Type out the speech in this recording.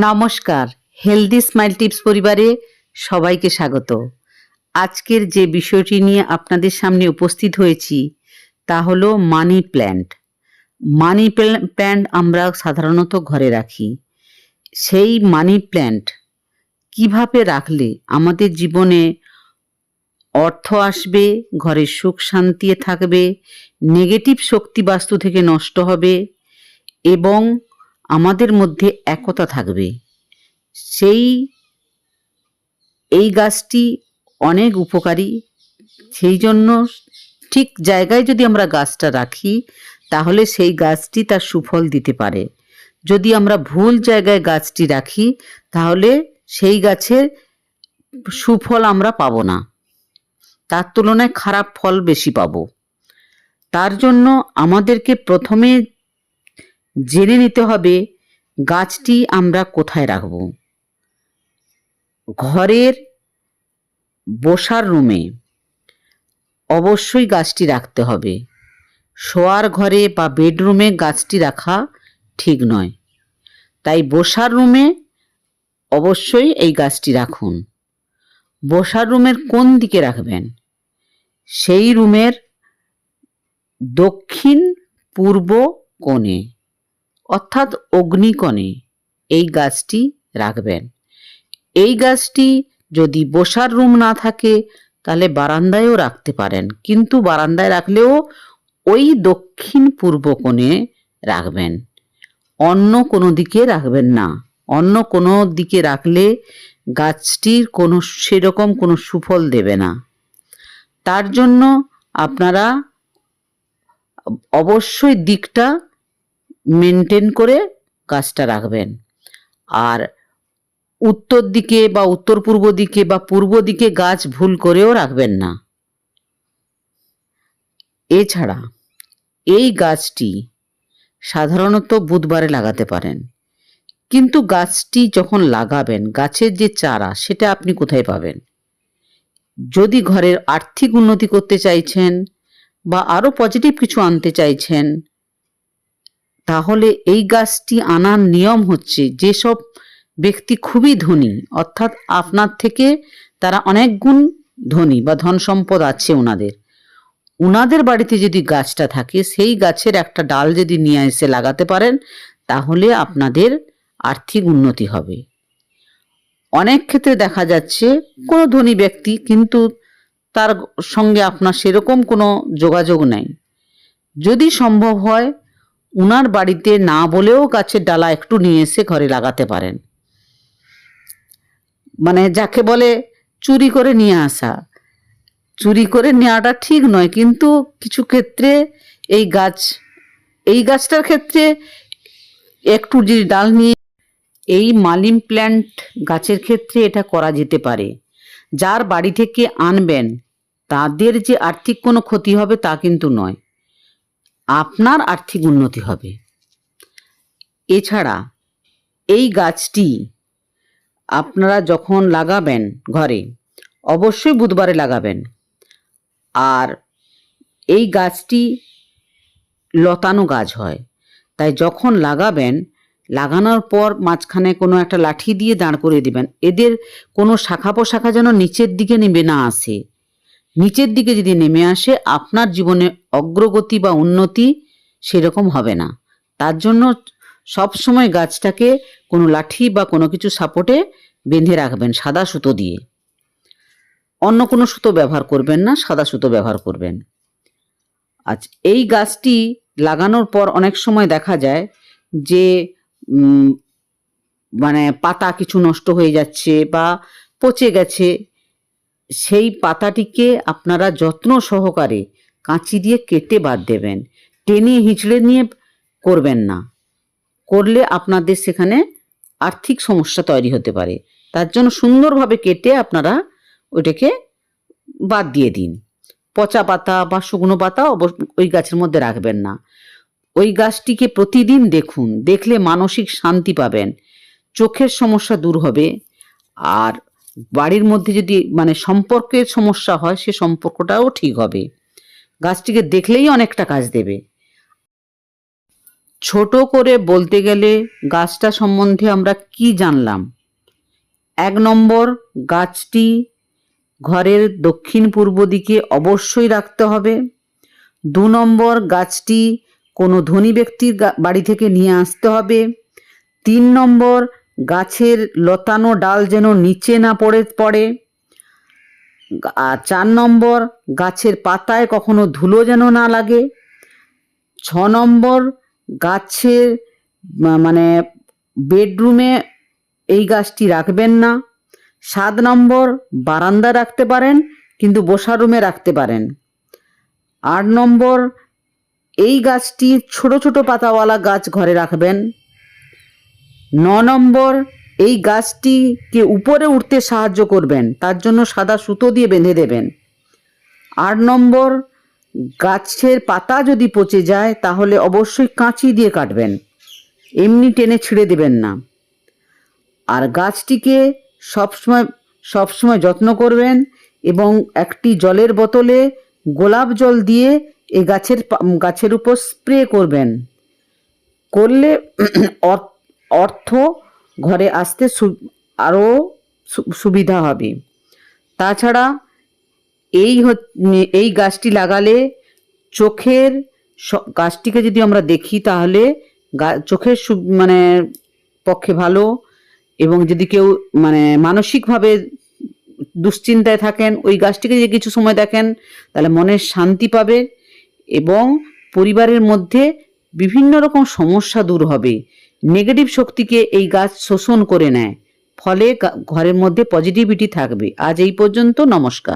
নমস্কার healthy smile tips পরিবারে সবাইকে স্বাগত। আজকের যে বিষয়টি নিয়ে আপনাদের সামনে উপস্থিত হয়েছি, তা হলো মানি প্ল্যান্ট মানি প্ল্যান্ট আমরা সাধারণত ঘরে রাখি। সেই মানি প্ল্যান্ট কীভাবে রাখলে আমাদের জীবনে অর্থ আসবে, ঘরে সুখ শান্তি থাকবে নেগেটিভ শক্তি বাস্তু থেকে নষ্ট হবে এবং আমাদের মধ্যে একতা থাকবে। সেই, এই গাছটি অনেক উপকারী। সেই জন্য ঠিক জায়গায় যদি আমরা গাছটা রাখি, তাহলে সেই গাছটি তার সুফল দিতে পারে। যদি আমরা ভুল জায়গায় গাছটি রাখি, তাহলে সেই গাছের সুফল আমরা পাবো না। তার তুলনায় খারাপ ফল বেশি পাবো। তার জন্য আমাদেরকে প্রথমে জেনে নিতে হবে গাছটি আমরা কোথায় রাখব। ঘরের বসার রুমে অবশ্যই গাছটি রাখতে হবে। শোয়ার ঘরে বা বেডরুমে গাছটি রাখা ঠিক নয়। তাই বসার রুমে অবশ্যই এই গাছটি রাখুন। বসার রুমের কোন দিকে রাখবেন? সেই রুমের দক্ষিণ পূর্ব কোণে। অর্থাৎ অগ্নিকণে এই গাছটি রাখবেন। এই গাছটি যদি বসার রুম না থাকে, তাহলে বারান্দায়ও রাখতে পারেন। কিন্তু বারান্দায় রাখলেও ওই দক্ষিণ পূর্ব কোণে রাখবেন। অন্য কোনো দিকে রাখবেন না। অন্য কোনো দিকে রাখলে গাছটির কোনো সেরকম কোনো সুফল দেবে না। তার জন্য আপনারা অবশ্যই দিকটা মেনটেন করে গাছটা রাখবেন। আর উত্তর দিকে বা উত্তর পূর্ব দিকে বা পূর্ব দিকে গাছ ভুল করেও রাখবেন না। এছাড়া এই গাছটি সাধারণত বুধবারে লাগাতে পারেন। কিন্তু গাছটি যখন লাগাবেন, গাছের যে চারা, সেটা আপনি কোথায় পাবেন? যদি ঘরের আর্থিক উন্নতি করতে চাইছেন বা আরও পজিটিভ কিছু আনতে চাইছেন তাহলে এই গাছটি আনার নিয়ম হচ্ছে যেসব ব্যক্তি খুবই ধনী, অর্থাৎ আপনার থেকে তারা অনেক গুণ ধনী বা ধন সম্পদ আছে ওনাদের ওনাদের বাড়িতে যদি গাছটা থাকে, সেই গাছের একটা ডাল যদি নিয়ে এসে লাগাতে পারেন, তাহলে আপনাদের আর্থিক উন্নতি হবে। অনেক ক্ষেত্রে দেখা যাচ্ছে কোনো ধনী ব্যক্তি কিন্তু তার সঙ্গে আপনার সেরকম কোনো যোগাযোগ নাই। যদি সম্ভব হয় উনার বাড়িতে না বলেও গাছের ডালা একটু নিয়ে এসে ঘরে লাগাতে পারেন। মানে যাকে বলে চুরি করে নিয়ে আসা। চুরি করে নেওয়াটা ঠিক নয়, কিন্তু কিছু ক্ষেত্রে এই গাছ, এই গাছটার ক্ষেত্রে একটু যদি ডাল নিয়ে, এই মালিম প্ল্যান্ট গাছের ক্ষেত্রে এটা করা যেতে পারে। যার বাড়ি থেকে আনবেন, তাদের যে আর্থিক কোনো ক্ষতি হবে তা কিন্তু নয়। আপনার আর্থিক উন্নতি হবে। এছাড়া এই গাছটি আপনারা যখন লাগাবেন ঘরে, অবশ্যই বুধবারে লাগাবেন। আর এই গাছটি লতানো গাছ হয়। তাই যখন লাগাবেন, লাগানোর পর মাঝখানে কোনো একটা লাঠি দিয়ে দাঁড় করে দিবেন। এদের কোনো শাখা পোশাখা যেন নিচের দিকে নেমে না আসে। নিচের দিকে যদি নেমে আসে, আপনার জীবনে অগ্রগতি বা উন্নতি সেরকম হবে না। তার জন্য সব সময় গাছটাকে কোনো লাঠি বা কোনো কিছু সাপোর্টে বেঁধে রাখবেন, সাদা সুতো দিয়ে। অন্য কোনো সুতো ব্যবহার করবেন না, সাদা সুতো ব্যবহার করবেন। আচ্ছা এই গাছটি লাগানোর পর অনেক সময় দেখা যায় যে মানে পাতা কিছু নষ্ট হয়ে যাচ্ছে বা পচে গেছে। সেই পাতাটিকে আপনারা যত্ন সহকারে কাঁচি দিয়ে কেটে বাদ দেবেন। টেনে হিঁচড়ে নিয়ে করবেন না। করলে আপনাদের সেখানে আর্থিক সমস্যা তৈরি হতে পারে। তার জন্য সুন্দরভাবে কেটে আপনারা ওইটাকে বাদ দিয়ে দিন। পচা পাতা বা শুকনো পাতা ওই গাছের মধ্যে রাখবেন না। ওই গাছটিকে প্রতিদিন দেখুন। দেখলে মানসিক শান্তি পাবেন। চোখের সমস্যা দূর হবে। আর বাড়ির মধ্যে যদি মানে সম্পর্কের সমস্যা হয়, সে সম্পর্কটাও ঠিক হবে। গাছটিকে দেখলেই অনেকটা কাজ দেবে। ছোট করে বলতে গেলে গাছটা সম্বন্ধে আমরা কি জানলাম? এক নম্বর, গাছটি ঘরের দক্ষিণ পূর্ব দিকে অবশ্যই রাখতে হবে। দু নম্বর, গাছটি কোনো ধনী ব্যক্তির বাড়ি থেকে নিয়ে আসতে হবে। তিন নম্বর গাছের লতানো ডাল যেন নিচে না পড়ে পড়ে। চার নম্বর, গাছের পাতায় কখনো ধুলো যেন না লাগে। ছ নম্বর, গাছের মানে বেডরুমে এই গাছটি রাখবেন না। সাত নম্বর, বারান্দা রাখতে পারেন, কিন্তু বসার রুমে রাখতে পারেন। আট নম্বর, এই গাছটি ছোট ছোট পাতাওয়ালা গাছ ঘরে রাখবেন। ন নম্বর, এই গাছটিকে উপরে উঠতে সাহায্য করবেন, তার জন্য সাদা সুতো দিয়ে বেঁধে দেবেন। আট নম্বর, গাছের পাতা যদি পচে যায়, তাহলে অবশ্যই কাঁচি দিয়ে কাটবেন, এমনি টেনে ছিঁড়ে দেবেন না। আর গাছটিকে সবসময় সবসময় যত্ন করবেন এবং একটি জলের বোতলে গোলাপ জল দিয়ে এই গাছের গাছের উপর স্প্রে করবেন। করলে অর- অর্থ ঘরে আসতে আরও সুবিধা হবে। তাছাড়া এই এই গাছটি লাগালে চোখের গাছটিকে যদি আমরা দেখি তাহলে চোখের মানে পক্ষে ভালো এবং যদি কেউ মানে মানসিকভাবে দুশ্চিন্তায় থাকেন, ওই গাছটিকে যদি কিছু সময় দেখেন, তাহলে মনের শান্তি পাবে এবং পরিবারের মধ্যে বিভিন্ন রকম সমস্যা দূর হবে। নেগেটিভ শক্তিকে এই গাছ শোষণ করে নেয়। ফলে ঘরের মধ্যে পজিটিভিটি থাকবে। আজ এই পর্যন্ত নমস্কার।